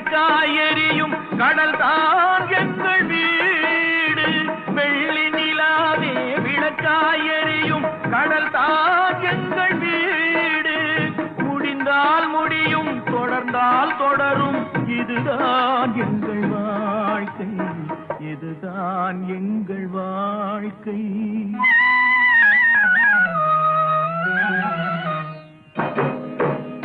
கற்றாய் எரியும் கடல் தான் எங்கள் வீடு. வெள்ளி நிலாவே விளக்காய் எரியும் கடல் தான் எங்கள் வீடு. முடிந்தால் முடியும் தொடர்ந்தால் தொடரும். இதுதான் எங்கள் வாழ்க்கை. இதுதான் எங்கள் வாழ்க்கை.